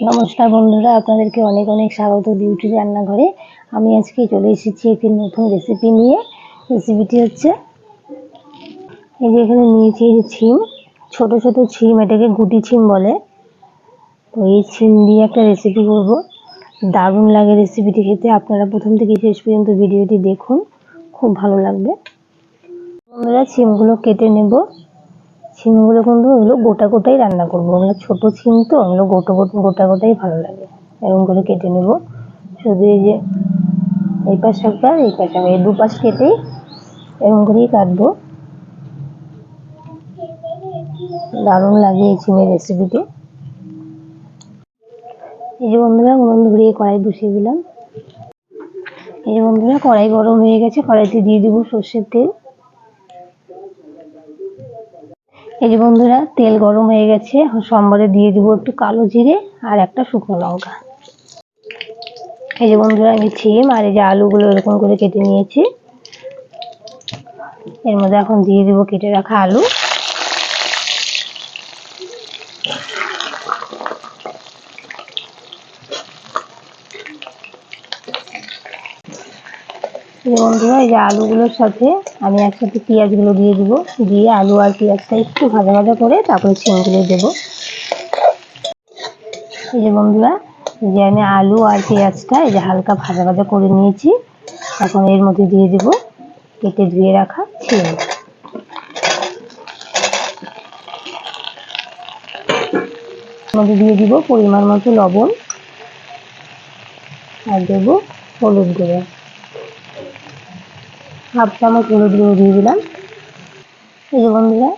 নমস্কার বন্ধুরা, আপনাদেরকে অনেক অনেক স্বাগত বিউটি রান্নাঘরে। আমি আজকে চলে এসেছি একটি নতুন রেসিপি নিয়ে। রেসিপিটি হচ্ছে, এই যে এখানে নিয়েছি যে ছিম, ছোট ছোট ছিম, এটাকে গুটি ছিম বলে। তো এই ছিম দিয়ে একটা রেসিপি করব। দারুণ লাগে রেসিপিটি খেতে। আপনারা প্রথম থেকে শেষ পর্যন্ত ভিডিওটি দেখুন। খুব ভালো লাগবে। বন্ধুরা, ছিমগুলো কেটে নেব। ছিমগুলো কিন্তু ওগুলো গোটা গোটাই রান্না করব। ওগুলো ছোটো ছিম তো ওগুলো গোটা গোটা গোটাই ভালো লাগে। এরকম করে কেটে নেব। শুধু এই যে এই পাশ একটা এই পাশ এই দুপাশ কেটেই এরকম করেই কাটবো। দারুণ লাগে এই ছিমের রেসিপিটি এই যে বন্ধুরা উনুন ধরিয়ে কড়াই বসিয়ে দিলাম। এই যে বন্ধুরা, কড়াই গরম হয়ে গেছে। কড়াইতে দিয়ে দিব সর্ষের তেল। এই যে বন্ধুরা, তেল গরম হয়ে গেছে। সম্বরে দিয়ে দেবো একটু কালো জিরে আর একটা শুকনো লঙ্কা। এই যে বন্ধুরা, আমি ছিম আর এই যে আলুগুলো এরকম করে কেটে নিয়েছি। এর মধ্যে এখন দিয়ে দেবো কেটে রাখা আলু। বন্ধুরা, এই যে আলুগুলোর সাথে আমি একসাথে পেঁয়াজগুলো দিয়ে দিব। দিয়ে আলু আর পেঁয়াজটা একটু ভাজা ভাজা করে তারপরে ছিমগুলো দেব। এই যে বন্ধুরা যে আমি আলু আর পেঁয়াজটা এই যে হালকা ভাজা ভাজা করে নিয়েছি। এখন এর মধ্যে দিয়ে দিব কেটে ধুয়ে রাখা ছিম মধ্যে দিয়ে দিব পরিমাণ মতো লবণ আর দেবো হলুদ গুঁড়ো। হাফ চামচ হলুদ গুঁড়ো দিয়ে দিলাম। এই যে বন্ধুরা,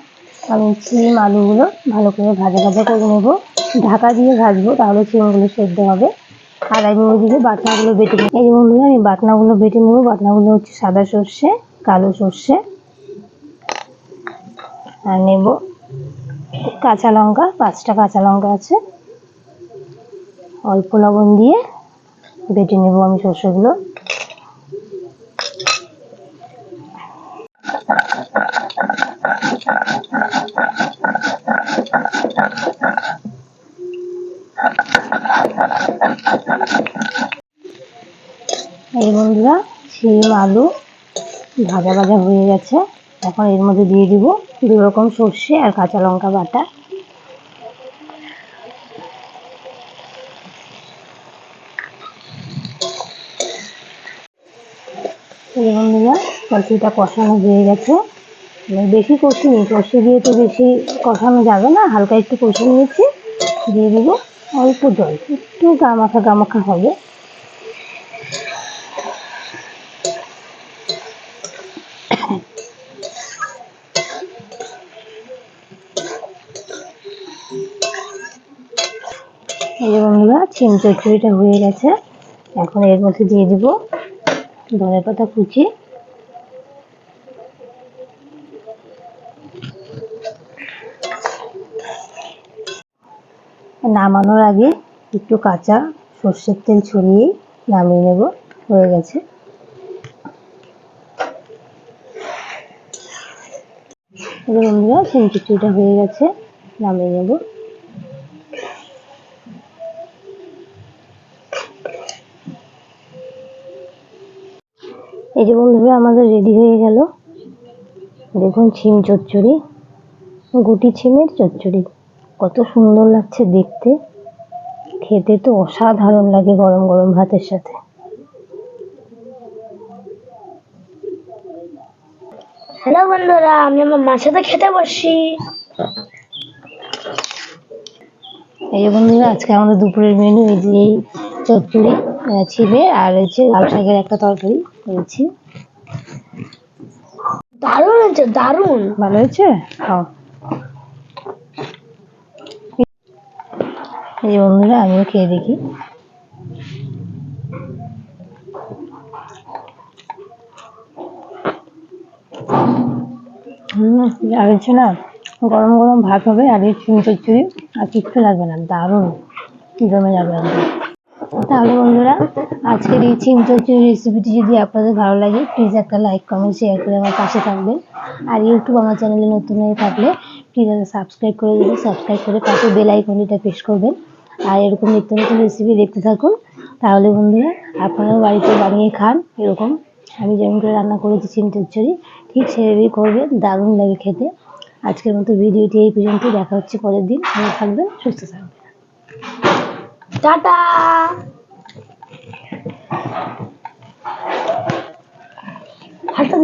আমি চিম আলুগুলো ভালো করে ভাজা ভাজা করে নেব। ঢাকা দিয়ে ভাজবো, তাহলে সিমগুলো সেদ্ধ হবে। আর আমি ওইদিকে বাটনাগুলো বেটে নেব। এই যে বন্ধুরা, আমি বাটনাগুলো বেটে নেব। বাটনাগুলো হচ্ছে সাদা সর্ষে, কালো সর্ষে। আর নেব কাঁচা লঙ্কা, পাঁচটা কাঁচা লঙ্কা আছে। অল্প লবণ দিয়ে বেটে নেব আমি সর্ষেগুলো। এই বন্ধুরা, শিম, আলু ভাজা ভাজা হয়ে গেছে। এখন এর মধ্যে দিয়ে দিব দু রকম সর্ষে আর কাঁচা লঙ্কা বাটা। এই বন্ধুরা কষিটা কষানো হয়ে গেছে। বেশি কষিনি কষে দিয়ে তো বেশি কষানো যাবে না, হালকা একটু কষে নিয়েছি, দিয়ে দিব। অল্প জল, একটু গামাখা গামাখা হবে। এই বন্ধুরা চিম হয়ে গেছে। এখন এর মধ্যে দিয়ে দিব ধনে পাতা কুচি। নামানোর আগে একটু কাঁচা সর্ষের তেল ছড়িয়ে নামিয়ে নেব, হয়ে গেছে। বন্ধুরা হয়ে গেছে, নামিয়ে নেব। এই যে বন্ধুরা আমাদের রেডি হয়ে গেল। দেখুন ছিম চচ্চড়ি, গুটি ছিমের চচ্চড়ি। কত সুন্দর লাগছে দেখতে। খেতে তো অসাধারণ লাগে গরম গরম ভাতের সাথে। হ্যালো বন্ধুরা আমি আমার মার সাথে খেতে বসি এই যে বন্ধুরা আজকে আমাদের দুপুরের মেনু এই যে চচ্চড়ি ছিবে আর হচ্ছে লাল শাকের একটা তরকারি করেছি দারুণ হয়েছে দারুণ। ভালো হয়েছে? খাও। এই বন্ধুরা, আমিও খেয়ে দেখি। আর হচ্ছে না, গরম গরম ভাত হবে, আর এই চিনি চচ্চড়ি, আর কিচ্ছু লাগবে না, দারুণ, জমে যাবে তাহলে বন্ধুরা, আজকের এই চিম চচ্চড়ি রেসিপিটি যদি আপনাদের ভালো লাগে প্লিজ একটা লাইক কমেন্ট শেয়ার করে আমার পাশে থাকবেন। আর ইউটিউব আমার চ্যানেলে নতুন হয়ে থাকলে প্লিজ সাবস্ক্রাইব করে দেবেন সাবস্ক্রাইব করে পাশে বেল আইকনটা প্রেস করবেন। আর এরকম নিত্য নতুন রেসিপি দেখতে থাকুন। তাহলে বন্ধুরা আপনারাও বাড়িতে বানিয়ে খান এরকম। আমি যেমন করে রান্না করেছি সিম চচ্চড়ি ঠিক সেভাবেই করবে দারুণ লাগে খেতে। আজকের মতো ভিডিওটি এই পর্যন্ত দেখা হচ্ছে পরের দিন। ভালো থাকবেন সুস্থ থাকবেন। টাটা! হাতটা